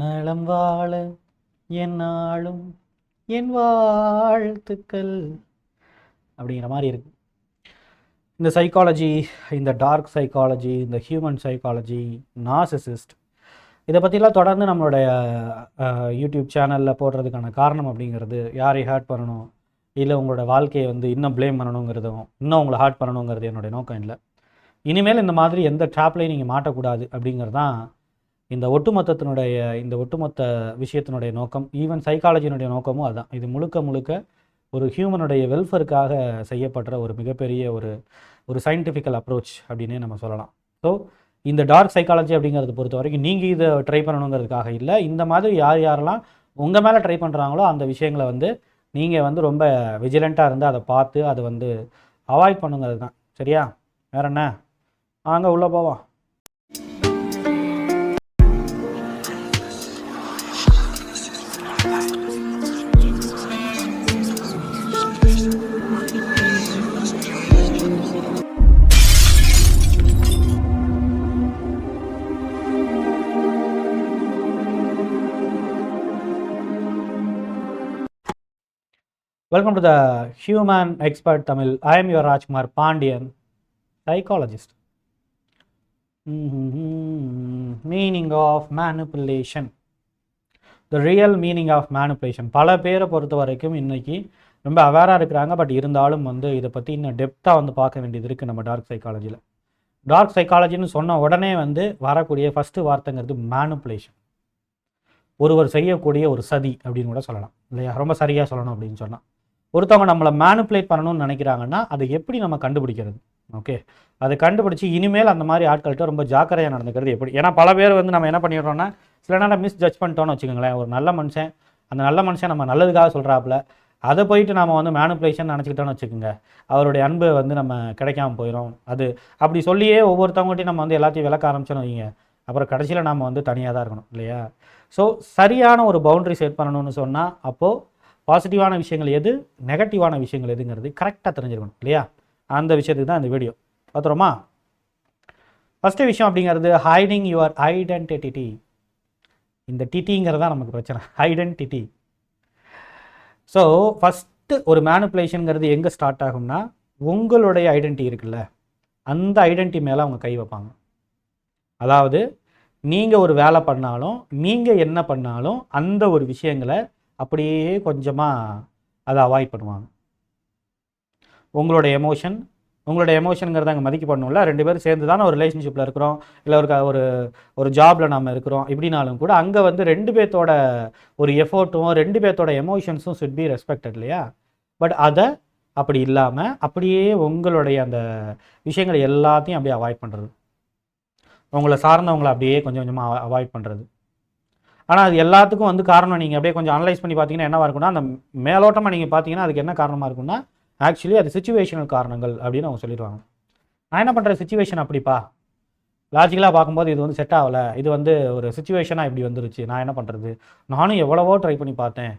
நலம் வாழ என் நாளும் என் வாழ்த்துக்கள் அப்படிங்கிற மாதிரி இருக்கு. இந்த சைக்காலஜி இந்த டார்க் சைக்காலஜி இந்த ஹியூமன் சைக்காலஜி நாசிசிஸ்ட் இதை பற்றிலாம் தொடர்ந்து நம்மளுடைய யூடியூப் சேனலில் போடுறதுக்கான காரணம் அப்படிங்கிறது யாரை ஹேர்ட் பண்ணணும் இல்லை உங்களோட வாழ்க்கையை வந்து இன்னும் ப்ளேம் பண்ணணுங்கிறதும் இன்னும் உங்களை ஹார்ட் பண்ணணுங்கிறது என்னுடைய நோக்கம் இல்லை. இனிமேல் இந்த மாதிரி எந்த ட்ராப்லையும் நீங்கள் மாட்டக்கூடாது அப்படிங்கிறது தான் இந்த ஒட்டுமொத்தத்தினுடைய இந்த ஒட்டுமொத்த விஷயத்தினுடைய நோக்கம் ஈவன் சைக்காலஜியினுடைய நோக்கமும் அதுதான் இது முழுக்க முழுக்க ஒரு ஹியூமனுடைய வெல்ஃபேருக்காக செய்யப்படுற ஒரு மிகப்பெரிய ஒரு ஒரு சயின்டிஃபிக்கல் அப்ரோச் அப்படின்னே நம்ம சொல்லலாம். ஸோ இந்த டார்க் சைக்காலஜி அப்படிங்கிறத பொறுத்த வரைக்கும் நீங்கள் இதை ட்ரை பண்ணணுங்கிறதுக்காக இல்லை. இந்த மாதிரி யார் யாரெல்லாம் உங்கள் மேலே ட்ரை பண்ணுறாங்களோ அந்த விஷயங்களை வந்து நீங்கள் வந்து ரொம்ப விஜிலண்ட்டாக இருந்து அதை பார்த்து அதை வந்து அவாய்ட் பண்ணுங்கிறது தான். சரியா? வேற என்ன? வாங்க உள்ளே போவோம். Welcome to the human expert Tamil I am your Rajkumar Pandian psychologist meaning of manipulation the real meaning of manipulation பல பேரை பொறுத்த வரைக்கும் இன்றைக்கி ரொம்ப அவேராக இருக்கிறாங்க பட் இருந்தாலும் வந்து இதை பற்றி இன்னும் டெப்த்தாக வந்து பார்க்க வேண்டியது இருக்குது நம்ம டார்க் சைக்காலஜியில் டார்க் சைக்காலஜின்னு சொன்ன உடனே வந்து வரக்கூடிய ஃபஸ்ட்டு வார்த்தைங்கிறது மேனுப்புலேஷன் ஒருவர் செய்யக்கூடிய ஒரு சதி அப்படின்னு கூட சொல்லலாம். இல்லையா? ரொம்ப சரியாக சொல்லணும் அப்படின்னு சொன்னால் ஒருத்தவங்க நம்மளை மேனுப்புலேட் பண்ணணும்னு நினைக்கிறாங்கன்னா அதை எப்படி நம்ம கண்டுபிடிக்கிறது? ஓகே அதை கண்டுபிடிச்சி இனிமேல் அந்த மாதிரி ஆட்கள்கிட்ட ரொம்ப ஜாக்கிரதையாக நடந்துக்கிறது எப்படி? ஏன்னா பல பேர் வந்து நம்ம என்ன பண்ணிடுறோம்னா சில நேரம் மிஸ் ஜட்ஜ் பண்ணிட்டோம்னு வச்சுக்கோங்களேன். ஒரு நல்ல மனுஷன் அந்த நல்ல மனுஷன் நம்ம நல்லதுக்காக சொல்கிறாப்புல அதை போயிட்டு நம்ம வந்து மேனுப்புலேஷன் நினச்சிக்கிட்டோம்னு வச்சுக்கோங்க. அவருடைய அன்பு வந்து நம்ம கிடைக்காம போயிடும் அது அப்படி சொல்லியே ஒவ்வொருத்தவங்ககிட்டையும் நம்ம வந்து எல்லாத்தையும் விளக்க ஆரம்பிச்சோன்னு வைங்க. அப்புறம் கடைசியில் நம்ம வந்து தனியாக தான் இருக்கணும் இல்லையா? ஸோ சரியான ஒரு பவுண்ட்ரி செட் பண்ணணும்னு சொன்னால் அப்போது பாசிட்டிவான விஷயங்கள் எது? நெகட்டிவான விஷயங்கள் எதுங்கிறது கரெக்டாக தெரிஞ்சிருக்கணும் இல்லையா? அந்த விஷயத்துக்கு தான் இந்த வீடியோ பார்த்துருமா ஃபஸ்ட்டு விஷயம் அப்படிங்கிறது ஹைடிங் யுவர் ஐடென்டிட்டி இந்த டிட்டிங்கிறது தான் நமக்கு பிரச்சனை. ஐடென்டிட்டி ஸோ ஃபஸ்ட்டு ஒரு மேனுப்புலேஷனுங்கிறது எங்கே ஸ்டார்ட் ஆகும்னா உங்களுடைய ஐடென்டிட்டி இருக்குல்ல அந்த ஐடென்டிட்டி மேலே அவங்க கை வைப்பாங்க. அதாவது நீங்கள் ஒரு வேலை பண்ணாலும் நீங்கள் என்ன பண்ணாலும் அந்த ஒரு விஷயங்களை அப்படியே கொஞ்சமாக அதை அவாய்ட் பண்ணுவாங்க. உங்களோட எமோஷன் உங்களோட எமோஷனுங்கிறத அங்கே மதிக்க பண்ணணும்ல ரெண்டு பேரும் சேர்ந்து தானே ஒரு ரிலேஷன்ஷிப்பில் இருக்கிறோம். இல்லை ஒரு க- ஒரு ஒரு ஜாபில் நம்ம இருக்கிறோம். இப்படினாலும் கூட அங்கே வந்து ரெண்டு பேர்த்தோட ஒரு எஃபோர்ட்டும் ரெண்டு பேர்த்தோட எமோஷன்ஸும் சுட் பி ரெஸ்பெக்டட் இல்லையா? பட் அதை அப்படி இல்லாமல் அப்படியே உங்களுடைய அந்த விஷயங்களை எல்லாத்தையும் அப்படியே அவாய்ட் பண்ணுறது உங்களை சார்ந்தவங்களை அப்படியே கொஞ்சம் கொஞ்சமாக அவாய்ட் பண்ணுறது ஆனால் அது எல்லாத்துக்கும் வந்து காரணம் நீங்கள் அப்படியே கொஞ்சம் அனலைஸ் பண்ணி பார்த்தீங்கன்னா என்னவாக இருக்கும்னா அந்த மேலோட்டமாக நீங்கள் பார்த்தீங்கன்னா அதுக்கு என்ன காரணமாக இருக்குன்னா ஆக்சுவலி அது சுச்சுவேஷனல் காரணங்கள் அப்படின்னு அவங்க சொல்லிடுவாங்க. நான் என்ன பண்ணுறேன் சுச்சுவேஷன் அப்படிப்பா. லாஜிக்கலாக பார்க்கும்போது இது வந்து செட் ஆகலை. இது வந்து ஒரு சுச்சுவேஷனாக இப்படி வந்துருச்சு. நான் என்ன பண்ணுறது நானும் எவ்வளவோ ட்ரை பண்ணி பார்த்தேன்.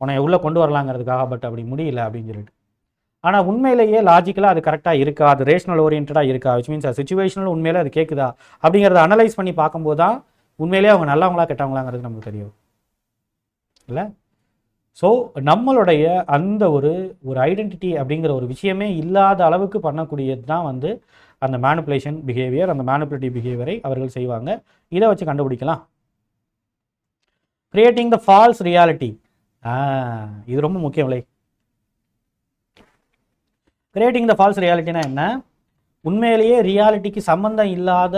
உன்னை உள்ளே கொண்டு வரலாங்கிறதுக்காக பட் அப்படி முடியல அப்படின்னு சொல்லிட்டு. ஆனால் உண்மையிலேயே லாஜிக்கலாக அது கரெக்டாக இருக்கா? அது ரேஷனல் ஓரியன்டாக இருக்கா? விச் மீன்ஸ் சுச்சுவேஷனில் உண்மையிலே அது கேட்குதா அப்படிங்கிறத அனலைஸ் பண்ணி பார்க்கும்போது தான் உண்மையிலேயே அவங்க நல்லவங்களா கெட்டவங்களாங்கிறது நமக்கு தெரியும். இல்லை? ஸோ நம்மளுடைய அந்த ஒரு ஒரு ஐடென்டிட்டி அப்படிங்கிற ஒரு விஷயமே இல்லாத அளவுக்கு பண்ணக்கூடியது தான் வந்து அந்த மேனுப்புலேஷன் பிஹேவியர் அந்த மேனுப்புலேட்டிவ் பிஹேவியரை அவர்கள் செய்வாங்க. இதை வச்சு கண்டுபிடிக்கலாம். கிரியேட்டிங் த ஃபால்ஸ் ரியாலிட்டி இது ரொம்ப முக்கியம் இல்லை கிரியேட்டிங் த ஃபால்ஸ் ரியாலிட்டினா என்ன? உண்மையிலேயே ரியாலிட்டிக்கு சம்மந்தம் இல்லாத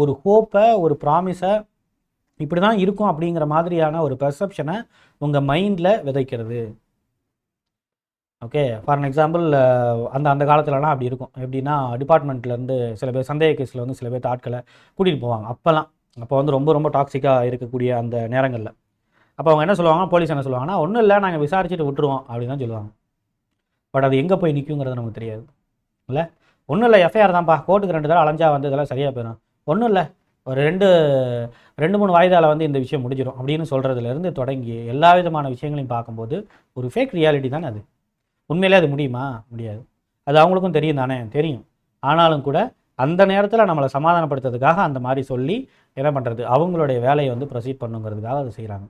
ஒரு ஹோப்பை ஒரு ப்ராமிஸை இப்படி தான் இருக்கும் அப்படிங்கிற மாதிரியான ஒரு பெர்செப்ஷனை உங்கள் மைண்டில் விதைக்கிறது. ஓகே ஃபார் எக்ஸாம்பிள் அந்த அந்த காலத்துலலாம் அப்படி இருக்கும். எப்படின்னா டிபார்ட்மெண்ட்லேருந்து சில பேர் சந்தேக கேஸில் வந்து சில பேர் ஆட்களை கூட்டிகிட்டு போவாங்க. அப்போல்லாம் அப்போ வந்து ரொம்ப ரொம்ப டாக்ஸிக்காக இருக்கக்கூடிய அந்த நேரங்களில். அப்போ அவங்க என்ன சொல்லுவாங்க போலீஸ் என்ன சொல்லுவாங்கன்னா ஒன்றும் இல்லை நாங்கள் விசாரிச்சுட்டு விட்டுருவோம் அப்படின்னு தான் சொல்லுவாங்க. பட் அது எங்கே போய் நிற்குங்கிறது நமக்கு தெரியாது. இல்லை? ஒன்றும் இல்லை எஃப்ஐஆர் தான்ப்பா. கோர்ட்டுக்கு ரெண்டு தடவை அலைஞ்சா வந்து இதெல்லாம் சரியாக போயிடும் ஒன்றும் இல்லை. ஒரு ரெண்டு ரெண்டு மூணு வாய்தால வந்து இந்த விஷயம் முடிஞ்சிடும் அப்படின்னு சொல்கிறதுலேருந்து தொடங்கி எல்லா விதமான விஷயங்களையும் பார்க்கும்போது ஒரு ஃபேக் ரியாலிட்டி தானே அது? உண்மையிலே அது முடியுமா? முடியாது. அது அவங்களுக்கும் தெரியும் தானே? தெரியும். ஆனாலும் கூட அந்த நேரத்தில் நம்மளை சமாதானப்படுத்துறதுக்காக அந்த மாதிரி சொல்லி என்ன பண்ணுறது அவங்களுடைய வேலையை வந்து ப்ரொசீட் பண்ணுங்கிறதுக்காக அதை செய்கிறாங்க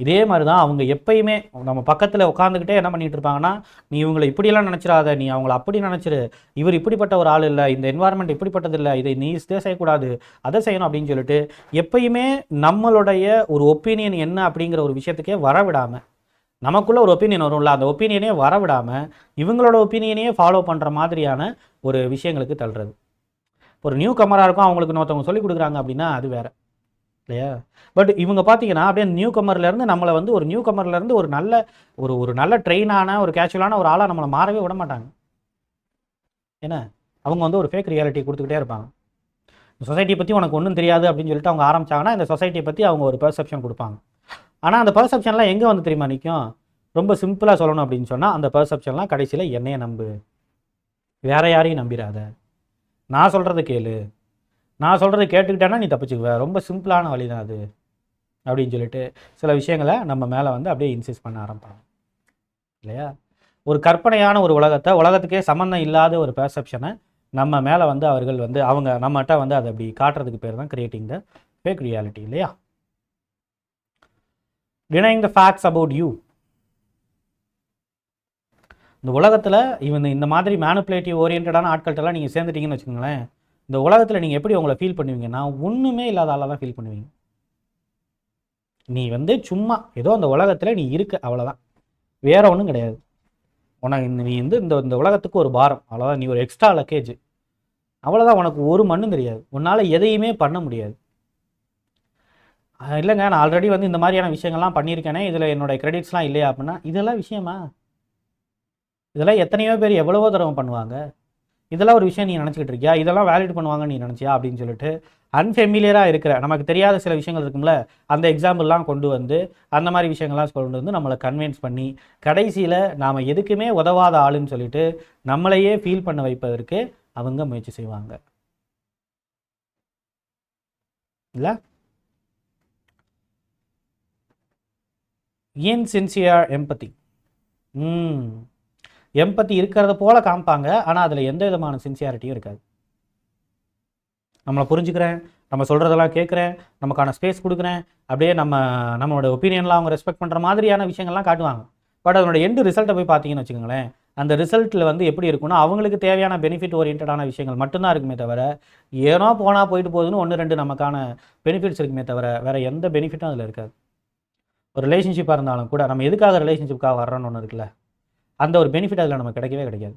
இதே மாதிரி தான் அவங்க எப்பயுமே நம்ம பக்கத்தில் உட்காந்துக்கிட்டே என்ன பண்ணிகிட்டு இருப்பாங்கன்னா நீ இவங்களை இப்படியெல்லாம் நினச்சிடாத நீ அவங்கள அப்படி நினச்சிரு. இவர் இப்படிப்பட்ட ஒரு ஆள் இல்லை. இந்த என்வாரன்மெண்ட் இப்படிப்பட்டது இல்லை. இதை நீ இதே செய்யக்கூடாது. அதை செய்யணும் அப்படின்னு சொல்லிட்டு எப்பயுமே நம்மளுடைய ஒரு ஒப்பீனியன் என்ன அப்படிங்கிற ஒரு விஷயத்துக்கே வரவிடாமல் நமக்குள்ளே ஒரு ஒப்பீனியன் வரும்ல அந்த ஒப்பீனியனே வரவிடாமல் இவங்களோட ஒப்பீனியனையே ஃபாலோ பண்ணுற மாதிரியான ஒரு விஷயங்களுக்கு தள்ளுறது. ஒரு நியூ கமராக இருக்கும் அவங்களுக்கு இன்னொருத்தவங்க சொல்லி கொடுக்குறாங்க அப்படின்னா அது வேறு. இல்லையா? பட் இவங்க பார்த்தீங்கன்னா அப்படியே நியூ கமர்லேருந்து நம்மளை வந்து ஒரு நியூ கமர்லேருந்து ஒரு நல்ல ஒரு ஒரு நல்ல ட்ரெயினான ஒரு கேஷுவலான ஒரு ஆளாக நம்மளை மாறவே விட மாட்டாங்க. ஏன்னா அவங்க வந்து ஒரு ஃபேக் ரியாலிட்டி கொடுத்துக்கிட்டே இருப்பாங்க. சொசைட்டியை பற்றி உனக்கு ஒன்றும் தெரியாது அப்படின்னு சொல்லிட்டு அவங்க ஆரம்பிச்சாங்கன்னா இந்த சொசைட்டியை பற்றி அவங்க ஒரு பெர்செப்ஷன் கொடுப்பாங்க. ஆனால் அந்த பெர்செப்ஷன்லாம் எங்கே வந்து தெரியுமா நிற்கும் ரொம்ப சிம்பிளாக சொல்லணும் அப்படின்னு சொன்னால் அந்த பெர்செப்ஷன்லாம் கடைசியில் என்னையை நம்பு. வேற யாரையும் நம்பிடாத நான் சொல்கிறத கேளு. நான் சொல்கிறத கேட்டுக்கிட்டேன்னா நீ தப்பிச்சுக்குவ. ரொம்ப சிம்பிளான வழி தான் அது. அப்படின்னு சொல்லிட்டு சில விஷயங்களை நம்ம மேலே வந்து அப்படியே இன்சிஸ்ட் பண்ண ஆரம்பிப்பாங்க இல்லையா? ஒரு கற்பனையான ஒரு உலகத்தை உலகத்துக்கே சம்மந்தம் இல்லாத ஒரு பெர்செப்ஷனை நம்ம மேலே வந்து அவர்கள் வந்து அவங்க நம்மகிட்ட வந்து அதை அப்படி காட்டுறதுக்கு பேர் தான் கிரியேட்டிங் த ஃபேக் ரியாலிட்டி இல்லையா? Denying the facts about you இந்த உலகத்தில் இவன் இந்த மாதிரி மேனுப்புலேட்டிவ் ஓரியன்டான ஆட்கள்கிட்டலாம் நீங்கள் சேர்ந்துட்டீங்கன்னு வச்சுக்கோங்களேன். இந்த உலகத்தில் நீங்கள் எப்படி உங்களை ஃபீல் பண்ணுவீங்கன்னா ஒன்றுமே இல்லாத ஆளாக தான் ஃபீல் பண்ணுவீங்க. நீ வந்து சும்மா ஏதோ அந்த உலகத்தில் நீ இருக்க அவ்வளோதான் வேற ஒன்றும் கிடையாது. உனக்கு இந்த- நீ வந்து இந்த இந்த உலகத்துக்கு ஒரு பாரம் அவ்வளோதான் நீ ஒரு எக்ஸ்ட்ரா லக்கேஜ் அவ்வளோதான் உனக்கு ஒரு மண்ணும் தெரியாது. உன்னால் எதையுமே பண்ண முடியாது. இல்லைங்க நான் ஆல்ரெடி வந்து இந்த மாதிரியான விஷயங்கள்லாம் பண்ணியிருக்கேனே இதில் என்னுடைய கிரெடிட்ஸ்லாம் இல்லையா அப்படின்னா இதெல்லாம் விஷயமா? இதெல்லாம் எத்தனையோ பேர் எவ்வளவோ தடவை பண்ணுவாங்க. இதெல்லாம் ஒரு விஷயம் நீ நினச்சிக்கிட்டு இருக்கியா? இதெல்லாம் வேலிட் பண்ணுவாங்க நீ நினச்சியா? அப்படின்னு சொல்லிட்டு அன்ஃபெமிலியராக இருக்கிற நமக்கு தெரியாத சில விஷயங்கள் இருக்கும்ல அந்த எக்ஸாம்பிள்லாம் கொண்டு வந்து அந்த மாதிரி விஷயங்கள்லாம் கொண்டு வந்து நம்மளை கன்வின்ஸ் பண்ணி கடைசியில் நாம் எதுக்குமே உதவாத ஆளுன்னு சொல்லிட்டு நம்மளையே ஃபீல் பண்ண வைப்பதற்கு அவங்க முயற்சி செய்வாங்க. இல்லை? இன்சின்சியர் எம்பத்தி ம். எம்பத்தி இருக்கிறத போல காமிப்பாங்க. ஆனால் அதில் எந்த விதமான சின்சியாரிட்டியும் இருக்காது. நம்மளை புரிஞ்சுக்கிறேன் நம்ம சொல்கிறதெல்லாம் கேட்குறேன் நமக்கான ஸ்பேஸ் கொடுக்குறேன் அப்படியே நம்ம நம்மளோட ஒப்பீனியன்லாம் அவங்க ரெஸ்பெக்ட் பண்ணுற மாதிரியான விஷயங்கள்லாம் காட்டுவாங்க. பட் அதனோட எண்டு ரிசல்ட்டை போய் பார்த்தீங்கன்னு வச்சுக்கோங்களேன் அந்த ரிசல்ட்டில் வந்து எப்படி இருக்குன்னா அவங்களுக்கு தேவையான பெனிஃபிட் ஓரியன்டான விஷயங்கள் மட்டும்தான் இருக்குமே தவிர ஏனோ போனால் போயிட்டு போகுதுன்னு ஒன்று ரெண்டு நமக்கான பெனிஃபிட்ஸ் இருக்குமே தவிர வேறு எந்த பெனிஃபிட்டும் அதில் இருக்காது. ஒரு ரிலேஷன்ஷிப்பாக இருந்தாலும் கூட நம்ம எதுக்காக ரிலேஷன்ஷிப்புக்காக வர்றோன்னு ஒன்று இருக்குல்ல? அந்த ஒரு பெனிஃபிட் அதில் நமக்கு கிடைக்கவே கிடைக்காது.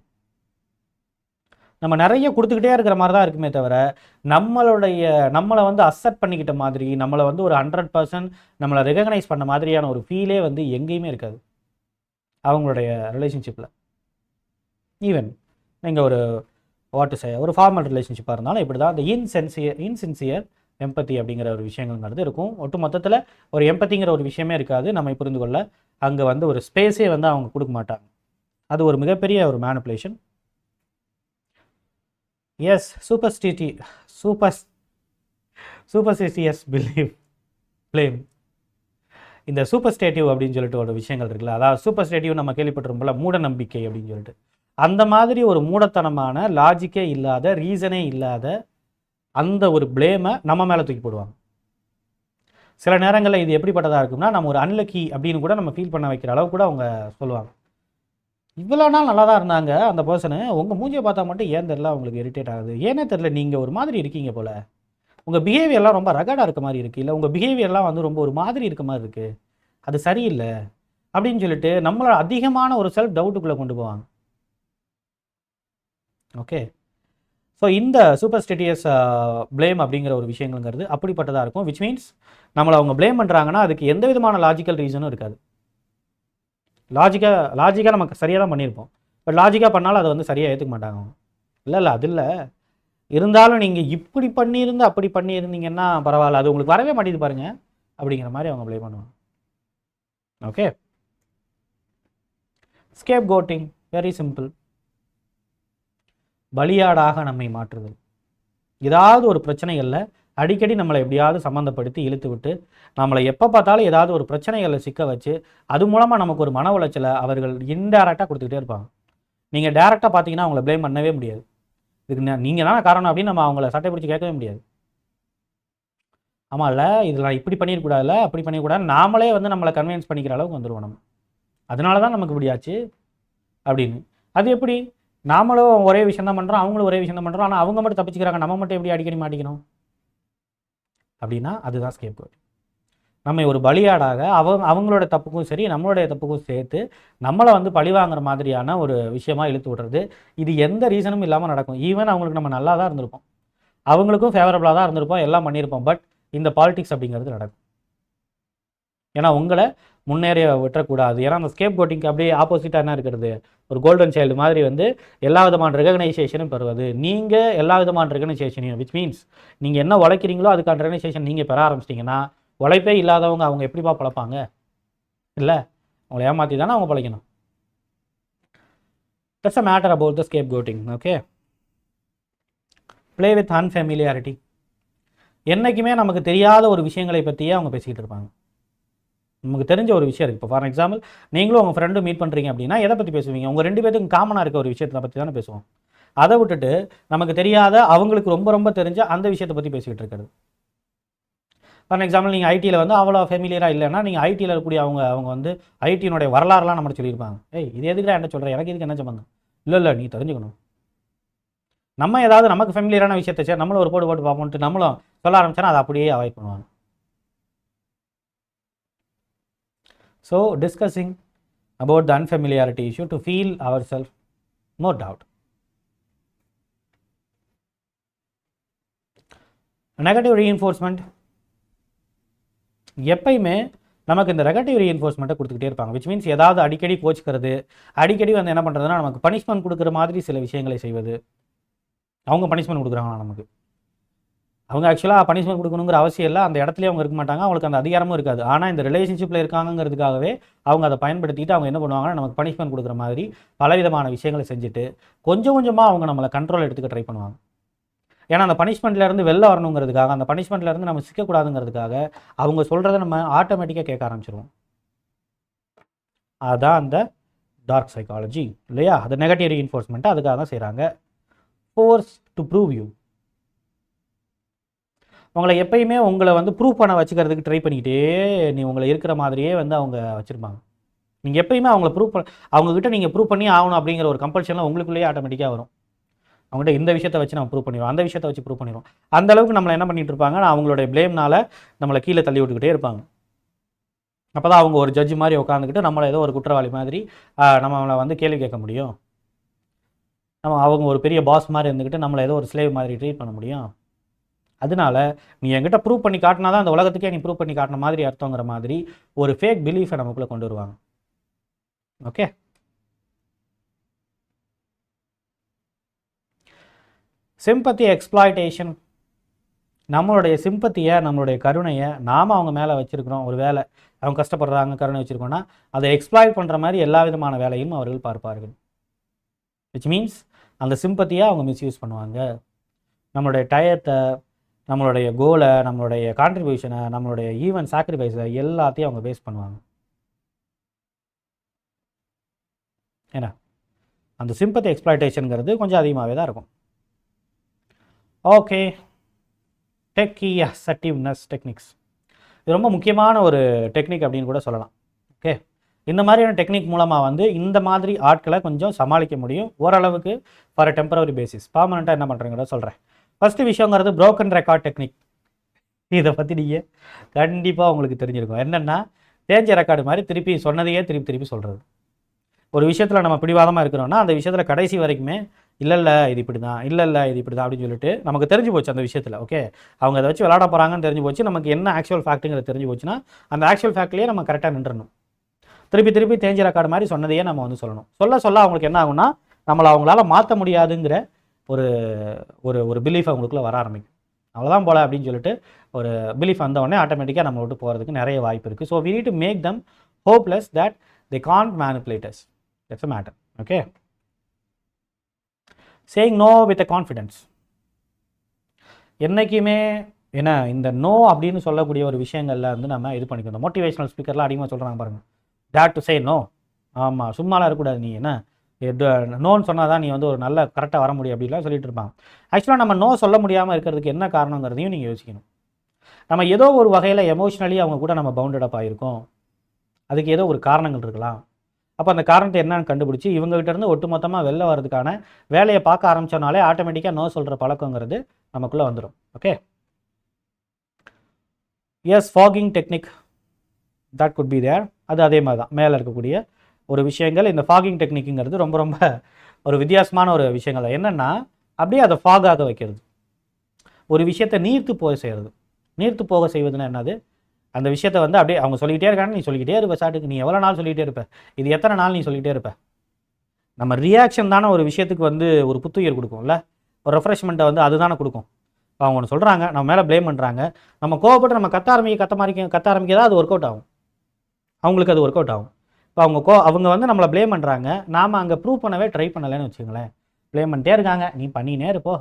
நம்ம நிறைய கொடுத்துக்கிட்டே இருக்கிற மாதிரி தான் இருக்குமே தவிர நம்மளுடைய நம்மளை வந்து அக்செப்ட் பண்ணிக்கிட்ட மாதிரி நம்மளை வந்து ஒரு ஹண்ட்ரட் பர்சன்ட் நம்மளை ரெகக்னைஸ் பண்ண மாதிரியான ஒரு ஃபீலே வந்து எங்கேயுமே இருக்காது. அவங்களுடைய ரிலேஷன்ஷிப்பில் ஈவன் நீங்கள் ஒரு வாட்டு செய்ய ஒரு ஃபார்மல் ரிலேஷன்ஷிப்பாக இருந்தாலும் இப்படி தான் இந்த இன்சென்சியர் இன்சின்சியர் எம்பத்தி அப்படிங்கிற ஒரு விஷயங்கள்ங்கிறது இருக்கும். ஒட்டு மொத்தத்தில் ஒரு எம்பத்திங்கிற ஒரு விஷயமே இருக்காது. நம்ம புரிந்து கொள்ள அங்கே வந்து ஒரு ஸ்பேஸே வந்து அவங்க கொடுக்க மாட்டாங்க. அது ஒரு மிகப்பெரிய ஒரு manipulation is superstitious super superstitious believe blame இந்த சூப்பர் ஸ்டேட்டிவ் அப்படின்னு சொல்லிட்டு ஒரு விஷயங்கள் இருக்குல்ல அதாவது சூப்பர் ஸ்டேட்டிவ் நம்ம கேள்விப்பட்டிருப்போம்ல மூட நம்பிக்கை அப்படின்னு சொல்லிட்டு. அந்த மாதிரி ஒரு மூடத்தனமான லாஜிக்கே இல்லாத ரீசனே இல்லாத அந்த ஒரு ப்ளேமை நம்ம மேலே தூக்கி போடுவாங்க. சில நேரங்களில் இது எப்படிப்பட்டதாக இருக்கும்னா நம்ம ஒரு அன்லக்கி அப்படின்னு கூட நம்ம ஃபீல் பண்ண வைக்கிற அளவு கூட அவங்க சொல்லுவாங்க. இவ்வளோ நாள் நல்லா தான் இருந்தாங்க அந்த பர்சனு உங்கள் மூஞ்சியை பார்த்தா மட்டும் ஏன் தெரில உங்களுக்கு இரிட்டேட் ஆகுது? ஏனே தெரில நீங்கள் ஒரு மாதிரி இருக்கீங்க போல். உங்கள் பிஹேவியர்லாம் ரொம்ப ரகடாக இருக்க மாதிரி இருக்குது இல்லை உங்கள் பிஹேவியர்லாம் வந்து ரொம்ப ஒரு மாதிரி இருக்க மாதிரி இருக்குது அது சரியில்லை. அப்படின்னு சொல்லிட்டு நம்மளை அதிகமான ஒரு செல்ஃப் டவுட்டுக்குள்ளே கொண்டு போவாங்க. ஓகே ஸோ இந்த சூப்பர் ஸ்டிட்டியஸ் ப்ளேம் அப்படிங்கிற ஒரு விஷயங்கள்ங்கிறது அப்படிப்பட்டதாக இருக்கும். விச் மீன்ஸ் நம்மளை அவங்க ப்ளேம் பண்ணுறாங்கன்னா அதுக்கு எந்த விதமான லாஜிக்கல் ரீசனும் இருக்காது. லாஜிக்காக லாஜிக்காக நமக்கு சரியாக தான் பண்ணியிருப்போம். பட் லாஜிக்காக பண்ணாலும் அதை வந்து சரியாக ஏற்றுக்க மாட்டாங்க இல்லை இல்லை அது இல்லை. இருந்தாலும் நீங்கள் இப்படி பண்ணியிருந்து அப்படி பண்ணியிருந்தீங்கன்னா பரவாயில்ல. அது உங்களுக்கு வரவே மாட்டேது பாருங்க. அப்படிங்கிற மாதிரி அவங்க ப்ளே பண்ணுவாங்க. Okay scapegoating very simple பலியாடாக நம்மை மாற்றுதல். ஏதாவது ஒரு பிரச்சனைகளில் அடிக்கடி நம்மளை எப்படியாவது சம்மந்தப்படுத்தி இழுத்து விட்டு நம்மளை எப்போ பார்த்தாலும் ஏதாவது ஒரு பிரச்சனைகளை சிக்க வச்சு அது மூலமாக நமக்கு ஒரு மன உளைச்சலை அவர்கள் இன்டைரக்டாக கொடுத்துக்கிட்டே இருப்பாங்க. நீங்கள் டேரெக்டாக பார்த்தீங்கன்னா அவங்கள ப்ளேம் பண்ணவே முடியாது. இதுக்கு நீங்கள் தானே காரணம் அப்படின்னு நம்ம அவங்கள சட்டை பிடிச்சி கேட்கவே முடியாது. ஆமாம் இல்லை இதில் இப்படி பண்ணிடக்கூடாதுல அப்படி பண்ணிடக்கூடாது நாமளே வந்து நம்மளை கன்வின்ஸ் பண்ணிக்கிற அளவுக்கு வந்துடுவோம் நம்ம. அதனால தான் நமக்கு இப்படியாச்சு அப்படின்னு. அது எப்படி? நாமளும் ஒரே விஷயம் தான் பண்ணுறோம் அவங்களும் ஒரே விஷயம் தான் பண்ணுறோம் ஆனால் அவங்க மட்டும் தப்பிச்சுக்கிறாங்க நம்ம மட்டும் எப்படி அடிக்கடி மாட்டிக்கணும்? அப்படின்னா அதுதான் ஸ்கேப் கோட் நம்ம ஒரு பலியாடாக அவங்க அவங்களோட தப்புக்கும் சரி நம்மளுடைய தப்புக்கும் சேர்த்து நம்மளை வந்து பழி வாங்குற மாதிரியான ஒரு விஷயமா இழுத்து விடுறது. இது எந்த ரீசனும் இல்லாமல் நடக்கும். ஈவன் அவங்களுக்கு நம்ம நல்லா தான் இருந்திருப்போம். அவங்களுக்கும் ஃபேவரபுளாக தான் இருந்திருப்போம். எல்லாம் பண்ணியிருப்போம். பட் இந்த பாலிடிக்ஸ் அப்படிங்கிறது நடக்கும். ஏன்னா உங்களை முன்னேறிய விட்டுறக்கூடாது ஏன்னா அந்த ஸ்கேப் கோட்டிங்க்கு அப்படியே ஆப்போசிட்டாக என்ன இருக்கிறது? ஒரு கோல்டன் சைல்டு மாதிரி வந்து எல்லா விதமான ரெகனைசேஷனும் பெறுவது. நீங்கள் எல்லா விதமான ரெகனைசேஷனையும் விச் மீன்ஸ் நீங்கள் என்ன உழைக்கிறீங்களோ அதுக்கான ரெகனைசேஷன் நீங்கள் பெற ஆரம்பிச்சிட்டிங்கன்னா உழைப்பே இல்லாதவங்க அவங்க எப்படிப்பா பழப்பாங்க? இல்லை? அவங்கள ஏமாற்றி தானே அவங்க பழைக்கணும் that's a matter about the scapegoating okay play with unfamiliarity என்றைக்குமே நமக்கு தெரியாத ஒரு விஷயங்களை பற்றியே அவங்க பேசிக்கிட்டு இருப்பாங்க. நமக்கு தெரிஞ்ச ஒரு விஷயம் இருக்குது இப்போ ஃபார் எக்ஸாம்பிள் நீங்களும் உங்கள் ஃப்ரெண்டு மீட் பண்ணுறீங்க அப்படின்னா எதை பற்றி பேசுவீங்க? உங்கள் ரெண்டு பேத்துக்கும் காமனாக இருக்க ஒரு விஷயத்தை பற்றி தானே பேசுவோம். அதை விட்டுட்டு நமக்கு தெரியாத அவங்களுக்கு ரொம்ப ரொம்ப தெரிஞ்ச அந்த விஷயத்தை பற்றி பேசிக்கிட்டு இருக்கிறது. ஃபார் எக்ஸாம்பிள் நீங்கள் ஐடியில் வந்து அவ்வளோ ஃபெமிலியராக இல்லைன்னா நீங்கள் ஐடியில் இருக்கக்கூடிய அவங்க அவங்க வந்து ஐடியினுடைய வரலாறுலாம் நம்ம சொல்லியிருப்பாங்க. ஏய் இது எதுக்குடா என்ன சொல்கிறேன் எனக்கு இதுக்கு என்ன சம்பந்தம்? இல்லை இல்லை நீ தெரிஞ்சுக்கணும். நம்ம ஏதாவது நமக்கு ஃபெமிலியரான விஷயத்தை சரி நம்மளும் ஒரு போட்டு போட்டு பார்ப்போம்ட்டு நம்மளும் சொல்ல ஆரம்பிச்சோன்னா அதை அப்படியே அவாய்ட் பண்ணுவாங்க. So discussing about the unfamiliarity issue to feel our self more doubt negative reinforcement எப்பயுமே நமக்கு இந்த நெகட்டிவ் ரீஎன்ஃபோர்ஸ்மெண்ட்டை கொடுத்துக்கிட்டே இருப்பாங்க. விச் மீன்ஸ் ஏதாவது அடிக்கடி கோச்சிக்கிறது அடிக்கடி வந்து என்ன பண்ணுறதுன்னா நமக்கு பனிஷ்மெண்ட் கொடுக்குற மாதிரி சில விஷயங்களை செய்வது. அவங்க பனிஷ்மெண்ட் கொடுக்குறாங்களா நமக்கு? அவங்க ஆக்சுவலாக பனிஷ்மெண்ட் கொடுக்கணுங்கிற அவசியம் இல்லை. அந்த இடத்துலயே அவங்க இருக்க மாட்டாங்க. அவங்களுக்கு அந்த அதிகாரமும் இருக்காது. ஆனால் இந்த ரிலேஷன்ஷிப்பில் இருக்காங்கங்கிறதுக்காகவே அவங்க அதை பயன்படுத்திட்டு அவங்க என்ன பண்ணுவாங்கன்னா நமக்கு பனிஷ்மெண்ட் கொடுக்குற மாதிரி பலவிதமான விஷயங்களை செஞ்சுட்டு கொஞ்சம் கொஞ்சமாக அவங்க நம்மளை கண்ட்ரோல் எடுத்துக்க ட்ரை பண்ணுவாங்க. ஏன்னா அந்த பனிஷ்மெண்ட்லேருந்து இருந்து வெளில வரணுங்கிறதுக்காக அந்த பனிஷ்மெண்ட்லேருந்து நம்ம சிக்கக்கூடாதுங்கிறதுக்காக அவங்க சொல்கிறத நம்ம ஆட்டோமேட்டிக்காக கேட்க ஆரம்பிச்சிருவோம். அதுதான் அந்த டார்க் சைக்காலஜி இல்லையா? அது நெகட்டிவ் ரீஎன்ஃபோர்ஸ்மெண்ட்டு அதுக்காக தான் செய்கிறாங்க ஃபோர்ஸ் டு ப்ரூவ் யூ உங்களை எப்பயுமே உங்களை வந்து ப்ரூவ் பண்ண வச்சுக்கிறதுக்கு ட்ரை பண்ணிக்கிட்டே நீ உங்களை இருக்கிற மாதிரியே வந்து அவங்க வச்சுருப்பாங்க. நீங்கள் எப்பயுமே அவங்கள ப்ரூவ் பண்ண அவங்கக்கிட்ட நீங்கள் ப்ரூவ் பண்ணி ஆகணும் அப்படிங்கிற ஒரு கம்பல்ஷன்லாம் உங்களுக்குள்ளேயே ஆட்டோமேட்டிக்காக வரும். அவங்ககிட்ட இந்த விஷயத்தை வச்சு நம்ம ப்ரூவ் பண்ணிடுவோம் அந்த விஷயத்தை வச்சு ப்ரூவ் பண்ணிடுவோம். அந்த அளவுக்கு நம்மளை என்ன பண்ணிட்டு அவங்களுடைய ப்ளேம்னால நம்மளை கீழே தள்ளி விட்டுக்கிட்டே இருப்பாங்க. அப்போ தான் அவங்க ஒரு ஜட்ஜ் மாதிரி உட்காந்துக்கிட்டு நம்மளை ஏதோ ஒரு குற்றவாளி மாதிரி நம்மளை வந்து கேள்வி கேட்க முடியும். நம்ம அவங்க ஒரு பெரிய பாஸ் மாதிரி இருந்துக்கிட்டு நம்மளை ஏதோ ஒரு ஸ்லேவ் மாதிரி ட்ரீட் பண்ண முடியும். அதனால நீ என்கிட்ட ப்ரூவ் பண்ணி காட்டினா தான் அந்த உலகத்துக்கே நீ ப்ரூவ் பண்ணி காட்டின மாதிரி அர்த்தங்கிற மாதிரி ஒரு ஃபேக் பிலீஃபை நமக்குள்ளே கொண்டு வருவாங்க. ஓகே சிம்பத்தி எக்ஸ்ப்ளாய்டேஷன் நம்மளுடைய சிம்பத்தியை நம்மளுடைய கருணையை நாம் அவங்க மேலே வச்சுருக்கிறோம் ஒரு வேலை. அவங்க கஷ்டப்படுறாங்க கருணை வச்சுருக்கோன்னா அதை எக்ஸ்ப்ளாய்ட் பண்ணுற மாதிரி எல்லா விதமான வேலையும் அவர்கள் பார்ப்பார்கள். விச் மீன்ஸ் அந்த சிம்பத்தியை அவங்க மிஸ்யூஸ் பண்ணுவாங்க. நம்மளுடைய டயத்தை நம்மளுடைய கோலை நம்மளுடைய கான்ட்ரிபியூஷனை நம்மளுடைய ஈவன் சாக்ரிஃபைஸை எல்லாத்தையும் அவங்க பேஸ் பண்ணுவாங்க. ஏன்னா அந்த சிம்பத்தி எக்ஸ்ப்ளாய்டேஷனுங்கிறது கொஞ்சம் அதிகமாகவே தான் இருக்கும். ஓகே டெக்கி சட்டிவ்னஸ் டெக்னிக்ஸ் இது ரொம்ப முக்கியமான ஒரு டெக்னிக் அப்படின்னு கூட சொல்லலாம். ஓகே இந்த மாதிரியான டெக்னிக் மூலமாக வந்து இந்த மாதிரி ஆட்களை கொஞ்சம் சமாளிக்க முடியும். ஓரளவுக்கு ஃபார் டெம்பரரி பேசிஸ் பர்மனெண்ட்டாக என்ன பண்ணுறேங்கிறத சொல்கிறேன் ஃபஸ்ட்டு விஷயங்கிறது ப்ரோக்கன் ரெக்கார்ட் டெக்னிக் இதை பற்றி நீங்கள் கண்டிப்பாக உங்களுக்கு தெரிஞ்சிருக்கும். என்னென்னா தேஞ்ச ரெக்கார்டு மாதிரி திருப்பி சொன்னதையே திருப்பி திருப்பி சொல்கிறது ஒரு விஷயத்தில் நம்ம பிடிவாதமாக இருக்கிறோம்னா அந்த விஷயத்தில் கடைசி வரைக்குமே இல்லை இல்லை இது இப்படி தான் இல்லை இல்லை இது இப்படி தான் அப்படின்னு சொல்லிட்டு நமக்கு தெரிஞ்சு போச்சு அந்த விஷயத்தில் ஓகே அவங்க அதை வச்சு விளாட போகிறாங்கன்னு தெரிஞ்சு போச்சு. நமக்கு என்ன ஆக்சுவல் ஃபேக்ட்டுங்கிறது தெரிஞ்சு போச்சுன்னா அந்த ஆக்சுவல் ஃபேக்ட்லேயே நம்ம கரெக்டாக நின்றுணும் திருப்பி திருப்பி தேஞ்ச ரெக்கார்டு மாதிரி சொன்னதையே நம்ம வந்து சொல்லணும். சொல்ல சொல்ல அவங்களுக்கு என்ன ஆகும்னா நம்மளை அவங்களால மாற்ற முடியாதுங்கிற ஒரு ஒரு ஒரு பிலீஃப் அவங்களுக்குள்ள வர ஆரம்பிக்கும். அவ்வளோதான் போல அப்படின்னு சொல்லிட்டு ஒரு பிலீஃப் வந்த உடனே ஆட்டோமேட்டிக்காக நம்ம விட்டு போகிறதுக்கு நிறைய வாய்ப்பு இருக்குது so we need to make them hopeless that they can't manipulators that's a matter okay saying no with a confidence என்றைக்குமே என்ன இந்த நோ அப்படின்னு சொல்லக்கூடிய ஒரு விஷயங்களில் வந்து நம்ம இது பண்ணிக்கணும். மோட்டிவேஷனல் ஸ்பீக்கர்லாம் அதிகமாக சொல்கிறாங்க பாருங்கள் டேட் டு சே நோ ஆமாம் சும்மாலாம் இருக்கக்கூடாது நீ என்ன? நோன்னு சொன்னால் தான் நீ வந்து ஒரு நல்ல கரெக்டாக வர முடியும் அப்படிலாம் சொல்லிட்டு இருப்பாங்க. ஆக்சுவலாக நம்ம நோ சொல்ல முடியாமல் இருக்கிறதுக்கு என்ன காரணங்கிறதையும் நீங்கள் யோசிக்கணும். நம்ம ஏதோ ஒரு வகையில் எமோஷ்னலி அவங்க கூட நம்ம பவுண்டடப் ஆகிருக்கோம் அதுக்கு ஏதோ ஒரு காரணங்கள் இருக்கலாம். அப்போ அந்த காரணத்தை என்னன்னு கண்டுபிடிச்சி இவங்ககிட்டேருந்து ஒட்டுமொத்தமாக வெளில வரதுக்கான வேலையை பார்க்க ஆரம்பித்தோனாலே ஆட்டோமேட்டிக்காக நோ சொல்கிற பழக்கங்கிறது நமக்குள்ளே வந்துடும் okay is fogging technique that good be there அது அதே மாதிரி தான் மேலே இருக்கக்கூடிய ஒரு விஷயங்கள் இந்த ஃபாகிங் டெக்னிக்குங்கிறது ரொம்ப ரொம்ப ஒரு வித்தியாசமான ஒரு விஷயங்கள். என்னென்னா அப்படியே அதை ஃபாகாக வைக்கிறது. ஒரு விஷயத்தை நீர்த்து போக செய்கிறது நீர்த்து போக செய்வதுன்னா என்னது? அந்த விஷயத்தை வந்து அப்படியே அவங்க சொல்லிக்கிட்டே இருக்காங்க நீ சொல்லிக்கிட்டே இருப்ப சாட்டுக்கு. நீ எவ்வளோ நாள் சொல்லிகிட்டே இருப்ப? இது எத்தனை நாள் நீ சொல்லிகிட்டே இருப்ப? நம்ம ரியாக்ஷன் தானே ஒரு விஷயத்துக்கு வந்து ஒரு புத்துயிர் கொடுக்கும்ல? ஒரு ரெஃப்ரெஷ்மெண்ட்டை வந்து அதுதானே கொடுக்கும். இப்போ அவங்க ஒன்று சொல்கிறாங்க நம்ம மேலே ப்ளேம் பண்ணுறாங்க நம்ம கோவப்பட்டு நம்ம கத்த ஆரம்பிக்க கத்த மாதிரி கத்த ஆரம்பிக்க அது ஒர்க் அவுட் ஆகும். அவங்களுக்கு அது ஒர்க் அவுட் ஆகும். இப்போ அவங்க கோ அவங்க வந்து நம்மளை ப்ளேம் பண்ணுறாங்க நாம் அங்கே ப்ரூவ் பண்ணவே ட்ரை பண்ணலைன்னு வச்சுங்களேன் ப்ளேம் பண்ணிட்டே இருக்காங்க. நீ பண்ணினே இருப்போ.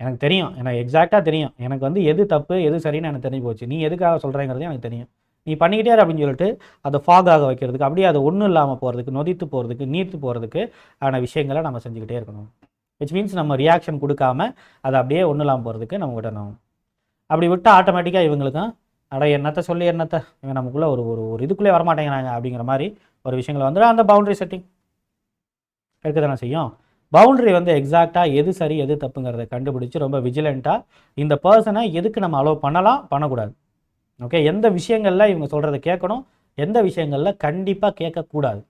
எனக்கு தெரியும். எனக்கு எக்ஸாக்டாக தெரியும். எனக்கு வந்து எது தப்பு எது சரின்னு எனக்கு தெரிஞ்சு போச்சு. நீ எதுக்காக சொல்கிறேங்கிறது எனக்கு தெரியும். நீ பண்ணிக்கிட்டே இரு அப்படின்னு சொல்லிட்டு அதை ஃபாக் ஆக வைக்கிறதுக்கு அப்படியே அது ஒன்றும் இல்லாமல் போகிறதுக்கு நொதித்து போகிறதுக்கு நீர்த்து போகிறதுக்கு ஆன விஷயங்களை நம்ம செஞ்சுக்கிட்டே இருக்கணும். விச் மீன்ஸ் நம்ம ரியாக்ஷன் கொடுக்காம அதை அப்படியே ஒன்றும் இல்லாமல் போகிறதுக்கு நம்ம விடணும். அப்படி விட்டால் ஆட்டோமேட்டிக்காக இவங்களுக்கும் அட என்னத்தை சொல்லி என்னத்தை? இவங்க நமக்குள்ளே ஒரு ஒரு ஒரு இதுக்குள்ளே வரமாட்டேங்கிறாங்க அப்படிங்கிற மாதிரி ஒரு விஷயங்களை வந்துடும். அந்த பவுண்டரி செட்டிங் எடுக்க தானே செய்யும்? பவுண்டரி வந்து எக்ஸாக்டாக எது சரி எது தப்புங்கிறத கண்டுபிடிச்சி ரொம்ப விஜிலண்ட்டாக இந்த பர்சனை எதுக்கு நம்ம அலோவ் பண்ணலாம் பண்ணக்கூடாது. ஓகே எந்த விஷயங்களில் இவங்க சொல்கிறத கேட்கணும் எந்த விஷயங்களில் கண்டிப்பாக கேட்கக்கூடாது.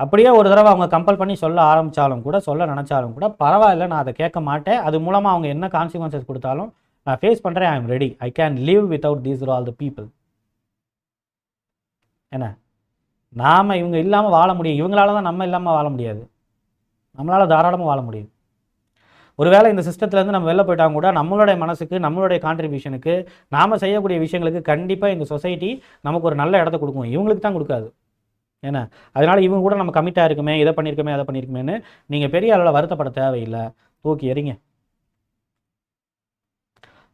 அப்படியே ஒரு தடவை அவங்க கம்பல் பண்ணி சொல்ல ஆரம்பித்தாலும் கூட சொல்ல நினச்சாலும் கூட பரவாயில்ல நான் அதை கேட்க மாட்டேன். அது மூலமாக அவங்க என்ன கான்சிக்வன்சஸ் கொடுத்தாலும் நான் ஃபேஸ் பண்ணுறேன் I am ready I can live without these all the people என்ன? நாம் இவங்க இல்லாமல் வாழ முடியும். இவங்களால தான் நம்ம இல்லாமல் வாழ முடியாது. நம்மளால் தாராளமாக வாழ முடியும். ஒருவேளை இந்த சிஸ்டத்துலேருந்து நம்ம வெளில போயிட்டாங்க கூட நம்மளுடைய மனசுக்கு நம்மளுடைய கான்ட்ரிபியூஷனுக்கு நாம் செய்யக்கூடிய விஷயங்களுக்கு கண்டிப்பாக இந்த சொசைட்டி நமக்கு ஒரு நல்ல இடத்த கொடுக்கும். இவங்களுக்கு தான் கொடுக்காது. ஏன்னா அதனால் இவங்க கூட நம்ம கமிட்டாக இருக்குமே இதை பண்ணியிருக்கோமே அதை பண்ணியிருக்கமேன்னு நீங்கள் பெரிய அளவில் வருத்தப்பட தேவையில்லை. தூக்கி எறிங்க.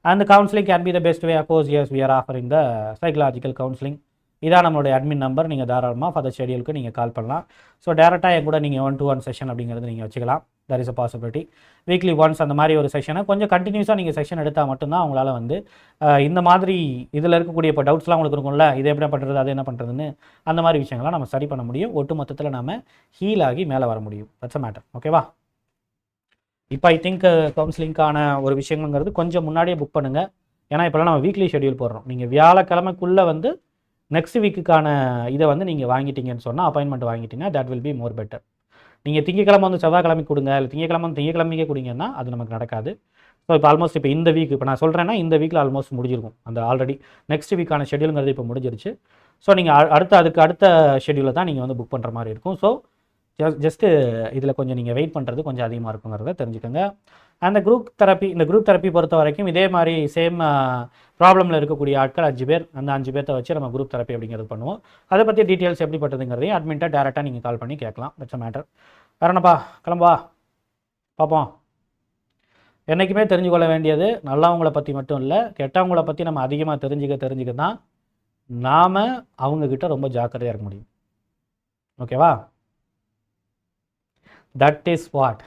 And counselling can be the best way of course years we are offering the psychological counselling இதான் நம்மளுடைய அட்மின் நம்பர் நீங்கள் தாராளமாக ஃபர்தர் ஷெடியூலுக்கு நீங்கள் கால் பண்ணலாம் ஸோ டேரெக்டாக என் கூட நீங்கள் ஒன் டு ஒன் செஷன் அப்படிங்கிறது நீங்கள் வச்சுக்கலாம். There is a possibility weekly once அந்த மாதிரி ஒரு செஷனை கொஞ்சம் கண்டினியூஸாக நீங்கள் செஷன் எடுத்தால் மட்டும்தான் அவங்களால வந்து இந்த மாதிரி இதில் இருக்கக்கூடிய இப்போ டவுட்ஸ்லாம் உங்களுக்கு இருக்கும்ல இது எப்படி பண்ணுறது அது என்ன பண்ணுறதுன்னு அந்த மாதிரி விஷயங்கள்லாம் நம்ம சரி பண்ண முடியும். ஒட்டு மொத்தத்தில் நம்ம ஹீல் ஆகி மேலே வர முடியும். தட்ஸ் அ மேட்டர் ஓகேவா இப்போ ஐ திங்க் கவுன்சிலிங்க்கான ஒரு விஷயங்கிறது கொஞ்சம் முன்னாடியே புக் பண்ணுங்கள் ஏன்னா இப்போலாம் நம்ம வீக்லி ஷெட்யூல் போடுறோம். நீங்கள் வியாழக்கிழமைக்குள்ளே வந்து நெக்ஸ்ட் வீக்குக்கான இதை வந்து நீங்கள் வாங்கிட்டீங்கன்னு சொன்னால் appointment வாங்கிட்டீங்கன்னா that will be more better நீங்கள் திங்கக்கிழமை வந்து செவ்வாய்க்கிழமை கொடுங்க. இல்லை திங்கக்கிழமை வந்து திங்கக்கிழமைக்கே கொடுங்கன்னா அது நமக்கு நடக்காது. ஸோ இப்போ ஆல்மோஸ்ட் இப்போ இந்த வீக் இப்போ நான் சொல்கிறேன்னா இந்த வீக்கில் ஆல்மோஸ்ட் முடிஞ்சிருக்கும். அந்த ஆல்ரெடி நெக்ஸ்ட் வீக்கான ஷெடியூலுங்கிறது இப்போ முடிஞ்சிருச்சு. ஸோ நீங்கள் அடுத்த அதுக்கு அடுத்த ஷெட்யூலில் தான் நீங்கள் வந்து புக் பண்ணுற மாதிரி இருக்கும். ஸோ ஜஸ்ட்டு இதில் கொஞ்சம் நீங்கள் வெயிட் பண்ணுறது கொஞ்சம் அதிகமாக இருக்குங்கிறத தெரிஞ்சுக்கோங்க. அந்த குரூப் தெரப்பி இந்த குரூப் தெரப்பி பொறுத்த வரைக்கும் இதே மாதிரி சேம் ப்ராப்ளமில் இருக்கக்கூடிய ஆட்கள் அஞ்சு பேர் அந்த அஞ்சு பேர்த்த வச்சு நம்ம குரூப் தெரப்பி அப்படிங்கிறது பண்ணுவோம். அதை பற்றி டீட்டெயில்ஸ் எப்படிப்பட்டதுங்கிறதையும் அட்மின்ட்டாக டேரெக்டாக நீங்கள் கால் பண்ணி கேட்கலாம். தட்ஸ் மேட்டர் வேற கிளம்பா பார்ப்போம் என்றைக்குமே தெரிஞ்சு கொள்ள வேண்டியது நல்லவங்கள பற்றி மட்டும் இல்லை கெட்டவங்கள பற்றி நம்ம அதிகமாக தெரிஞ்சுக்க தெரிஞ்சுக்க தான் நாம் அவங்கக்கிட்ட ரொம்ப ஜாக்கிரதையாக இருக்க முடியும். ஓகேவா தட் இஸ் வாட்